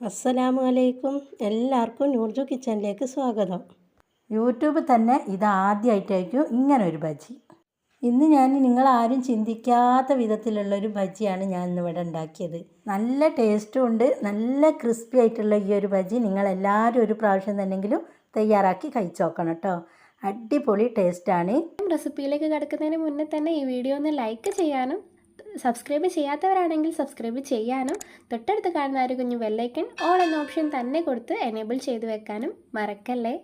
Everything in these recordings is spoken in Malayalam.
അസ്സലാമു അലൈക്കും എല്ലാവർക്കും നൂർജു കിച്ചണിലേക്ക് സ്വാഗതം. യൂട്യൂബ് തന്നെ ഇത് ആദ്യമായിട്ടായിരിക്കും ഇങ്ങനെ ഒരു ബജി. ഇന്ന് ഞാൻ നിങ്ങളാരും ചിന്തിക്കാത്ത വിധത്തിലുള്ള ഒരു ബജിയാണ് ഞാൻ ഇന്ന് ഇവിടെ ഉണ്ടാക്കിയത്. നല്ല ടേസ്റ്റും ഉണ്ട് നല്ല ക്രിസ്പി ആയിട്ടുള്ള ഈ ഒരു ബജി നിങ്ങളെല്ലാവരും ഒരു പ്രാവശ്യം തന്നെങ്കിലും തയ്യാറാക്കി കഴിച്ചു നോക്കണം കേട്ടോ അടിപൊളി ടേസ്റ്റാണ് റെസിപ്പിയിലേക്ക് കിടക്കുന്നതിന് മുന്നേ തന്നെ ഈ വീഡിയോ ഒന്ന് ലൈക്ക് ചെയ്യാനും സബ്സ്ക്രൈബ് ചെയ്യാത്തവരാണെങ്കിൽ സബ്സ്ക്രൈബ് ചെയ്യാനും തൊട്ടടുത്ത് കാണുന്ന ഒരു കുഞ്ഞു ബെല്ലൈക്കൺ ഓൾ എന്ന ഓപ്ഷൻ തന്നെ കൊടുത്ത് എനേബിൾ ചെയ്ത് വെക്കാനും മറക്കല്ലേ?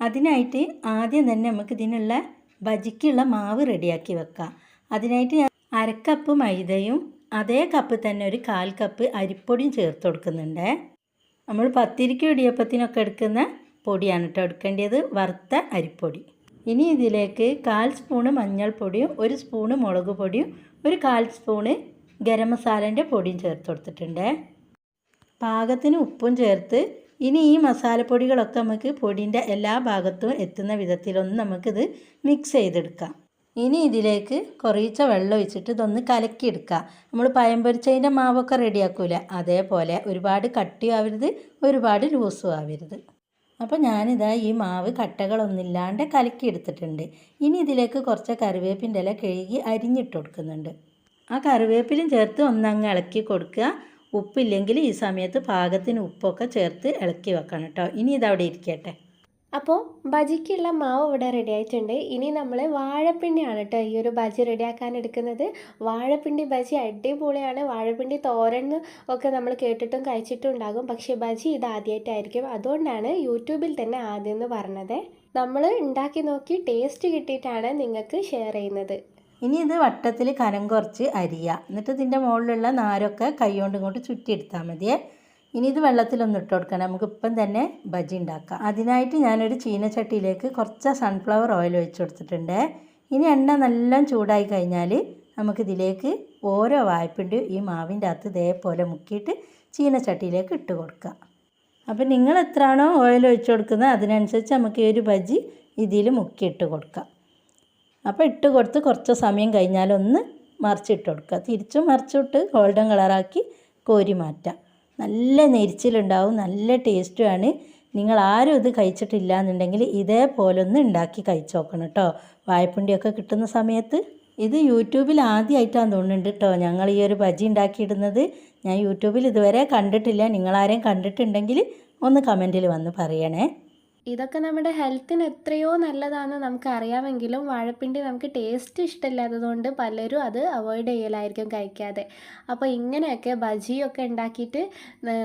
അതിനായിട്ട് ആദ്യം തന്നെ നമുക്ക് ഇതിനുള്ള ബജിക്കുള്ള മാവ് റെഡിയാക്കി വെക്കാം. അതിനായിട്ട് ഞാൻ അരക്കപ്പ് മൈദയും അതേ കപ്പ് തന്നെ ഒരു കാൽ കപ്പ് അരിപ്പൊടിയും ചേർത്ത് കൊടുക്കുന്നുണ്ട്. നമ്മൾ പത്തിരിക്ക് ഇടിയപ്പത്തിനൊക്കെ എടുക്കുന്ന പൊടിയാണ് കേട്ടോ എടുക്കേണ്ടത് വറുത്ത അരിപ്പൊടി. ഇനി ഇതിലേക്ക് കാൽ സ്പൂണ് മഞ്ഞൾപ്പൊടിയും ഒരു സ്പൂണ് മുളക് പൊടിയും ഒരു കാൽ സ്പൂണ് ഗരം മസാലേന്റെ പൊടിയും ചേർത്ത് കൊടുത്തിട്ടുണ്ട്. പാകത്തിന് ഉപ്പും ചേർത്ത് ഇനി ഈ മസാലപ്പൊടികളൊക്കെ നമുക്ക് പൊടിന്റെ എല്ലാ ഭാഗത്തും എത്തുന്ന വിധത്തിലൊന്ന് നമുക്കിത് മിക്സ് ചെയ്തെടുക്കാം. ഇനി ഇതിലേക്ക് കുറേച്ച വെള്ളം ഒഴിച്ചിട്ട് ഇതൊന്ന് കലക്കിയെടുക്കുക നമ്മൾ പയം പൊരിച്ചതിന്റെ മാവൊക്കെ റെഡിയാക്കൂല അതേപോലെ ഒരുപാട് കട്ടിയാവരുത് ഒരുപാട് ലൂസും ആവരുത്. അപ്പോൾ ഞാനിതാ ഈ മാവ് കട്ടകളൊന്നുമില്ലാണ്ട് കലക്കി എടുത്തിട്ടുണ്ട് ഇനി ഇതിലേക്ക് കുറച്ച് കറിവേപ്പിന്റെ ഇല കഴുകി അരിഞ്ഞിട്ട് കൊടുക്കുന്നുണ്ട്. ആ കറിവേപ്പിലും ചേർത്ത് ഒന്നങ്ങ് ഇളക്കി കൊടുക്കുക. ഉപ്പില്ലെങ്കിൽ ഈ സമയത്ത് പാകത്തിന് ഉപ്പൊക്കെ ചേർത്ത് ഇളക്കി വെക്കണം കേട്ടോ. ഇനി ഇതവിടെ ഇരിക്കട്ടെ. അപ്പോൾ ബജിക്കുള്ള മാവ് ഇവിടെ റെഡി ആയിട്ടുണ്ട്. ഇനി നമ്മൾ വാഴപ്പിണ്ടിയാണ് കേട്ടോ ഈ ഒരു ബജി റെഡിയാക്കാൻ എടുക്കുന്നത്. വാഴപ്പിണ്ടി ബജി അടിപൊളിയാണ്. വാഴപ്പിണ്ടി തോരൻ ഒക്കെ നമ്മൾ കേട്ടിട്ടും കഴിച്ചിട്ടും ഉണ്ടാകും. പക്ഷേ ബജി ഇത് ആദ്യമായിട്ടായിരിക്കും അതുകൊണ്ടാണ് യൂട്യൂബിൽ തന്നെ ആദ്യം എന്ന് പറഞ്ഞത്. നമ്മൾ ഉണ്ടാക്കി നോക്കി ടേസ്റ്റ് കിട്ടിയിട്ടാണ് നിങ്ങൾക്ക് ഷെയർ ചെയ്യുന്നത്. ഇനി ഇത് വട്ടത്തിൽ കനം കുറച്ച് അരിയുക എന്നിട്ട് ഇതിന്റെ മുകളിലുള്ള നാരൊക്കെ കൈ കൈകൊണ്ട് ഇങ്ങോട്ട് ചുറ്റിയെടുത്താൽ മതിയേ. ഇനി ഇത് വെള്ളത്തിലൊന്ന് ഇട്ട് കൊടുക്കണം. നമുക്ക് ഇപ്പം തന്നെ ബജി ഉണ്ടാക്കാം. അതിനായിട്ട് ഞാനൊരു ചീനച്ചട്ടിയിലേക്ക് കുറച്ച് സൺഫ്ലവർ ഓയിൽ ഒഴിച്ച് കൊടുത്തിട്ടുണ്ട്. ഇനി എണ്ണ നല്ല ചൂടായി കഴിഞ്ഞാൽ നമുക്കിതിലേക്ക് ഓരോ വായ്പിന്റെ ഈ മാവിന്റെ അകത്ത് ഇതേപോലെ മുക്കിയിട്ട് ചീനച്ചട്ടിയിലേക്ക് ഇട്ട് കൊടുക്കുക അപ്പം നിങ്ങൾ എത്രയാണോ ഓയിൽ ഒഴിച്ച് കൊടുക്കുന്നത്? അതിനനുസരിച്ച് നമുക്ക് ഈ ഒരു ബജി ഇതിൽ മുക്കിയിട്ട് കൊടുക്കാം. അപ്പോൾ ഇട്ട് കൊടുത്ത് കുറച്ച് സമയം കഴിഞ്ഞാലൊന്ന് മറിച്ചിട്ട് കൊടുക്കുക. തിരിച്ചും മറിച്ചിട്ട് ഗോൾഡൻ കളറാക്കി കോരി മാറ്റാം. നല്ല നെരിച്ചിലുണ്ടാവും നല്ല ടേസ്റ്റുമാണ്. നിങ്ങൾ ആരും ഇത് കഴിച്ചിട്ടില്ല എന്നുണ്ടെങ്കിൽ ഇതേപോലെ ഒന്ന് ഉണ്ടാക്കി കഴിച്ചു നോക്കണം കേട്ടോ. വായ്പുണ്ടിയൊക്കെ കിട്ടുന്ന സമയത്ത്. ഇത് യൂട്യൂബിൽ ആദ്യമായിട്ടാണ് തോന്നുന്നുണ്ട് കേട്ടോ. ഞങ്ങൾ ഈ ഒരു ബജി ഉണ്ടാക്കിയിടുന്നത്. ഞാൻ യൂട്യൂബിൽ ഇതുവരെ കണ്ടിട്ടില്ല. നിങ്ങളാരെയും കണ്ടിട്ടുണ്ടെങ്കിൽ ഒന്ന് കമന്റിൽ വന്ന് പറയണേ. ഇതൊക്കെ നമ്മുടെ ഹെൽത്തിന് എത്രയോ നല്ലതാണെന്ന് നമുക്ക് അറിയാമെങ്കിലും വാഴപ്പിണ്ടി നമുക്ക് ടേസ്റ്റ് ഇഷ്ടമില്ലാത്തതുകൊണ്ട് പലരും അത് അവോയ്ഡ് ചെയ്യലായിരിക്കും കഴിക്കാതെ. അപ്പോൾ ഇങ്ങനെയൊക്കെ ബജിയൊക്കെ ഉണ്ടാക്കിയിട്ട്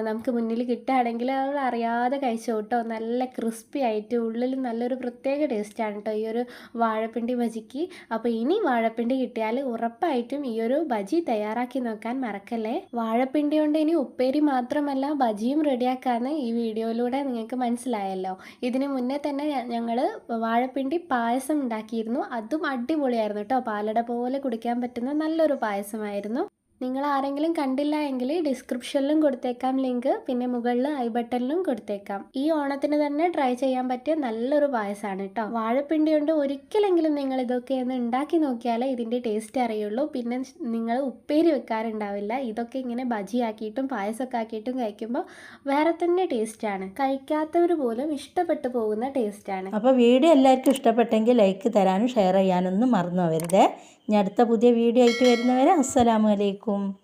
നമുക്ക് മുന്നിൽ കിട്ടുകയാണെങ്കിൽ നമ്മൾ അറിയാതെ കഴിച്ചു കേട്ടോ. നല്ല ക്രിസ്പി ആയിട്ട് ഉള്ളിൽ നല്ലൊരു പ്രത്യേക ടേസ്റ്റാണ് കേട്ടോ ഈ ഒരു വാഴപ്പിണ്ടി ബജിക്ക്. അപ്പോൾ ഇനി വാഴപ്പിണ്ടി കിട്ടിയാൽ ഉറപ്പായിട്ടും ഈ ഒരു ബജി തയ്യാറാക്കി നോക്കാൻ മറക്കല്ലേ? വാഴപ്പിണ്ടി കൊണ്ട് ഇനി ഉപ്പേരി മാത്രമല്ല ബജിയും റെഡിയാക്കാന്ന് ഈ വീഡിയോയിലൂടെ നിങ്ങൾക്ക് മനസ്സിലായല്ലോ. ഇതിന് മുന്നേ തന്നെ ഞങ്ങൾ വാഴപ്പിണ്ടി പായസം ഉണ്ടാക്കിയിരുന്നു. അതും അടിപൊളിയായിരുന്നു കേട്ടോ. പാലട പോലെ കുടിക്കാൻ പറ്റുന്ന നല്ലൊരു പായസമായിരുന്നു. നിങ്ങൾ ആരെങ്കിലും കണ്ടില്ല എങ്കിൽ ഡിസ്ക്രിപ്ഷനിലും കൊടുത്തേക്കാം ലിങ്ക് പിന്നെ മുകളിൽ ഐ ബട്ടണിലും കൊടുത്തേക്കാം. ഈ ഓണത്തിന് തന്നെ ട്രൈ ചെയ്യാൻ പറ്റിയ നല്ലൊരു പായസമാണ് കേട്ടോ വാഴപ്പിണ്ടി കൊണ്ട് ഒരിക്കലെങ്കിലും നിങ്ങൾ ഇതൊക്കെ ഒന്ന് ഉണ്ടാക്കി നോക്കിയാലേ ഇതിന്റെ ടേസ്റ്റ് അറിയുള്ളൂ. പിന്നെ നിങ്ങൾ ഉപ്പേരി വെക്കാറുണ്ടാവില്ല. ഇതൊക്കെ ഇങ്ങനെ ബജി ആക്കിയിട്ടും പായസമൊക്കെ ആക്കിയിട്ടും കഴിക്കുമ്പോൾ വേറെ തന്നെ ടേസ്റ്റാണ് കഴിക്കാത്തവർ പോലും ഇഷ്ടപ്പെട്ടു പോകുന്ന ടേസ്റ്റാണ് അപ്പോൾ വീഡിയോ എല്ലാവർക്കും ഇഷ്ടപ്പെട്ടെങ്കിൽ ലൈക്ക് തരാനും ഷെയർ ചെയ്യാനൊന്നും മറന്നു വരുത് ഇനി അടുത്ത പുതിയ വീഡിയോ ആയിട്ട് വരുന്നവരെ അസ്സലാമു അലൈക്കും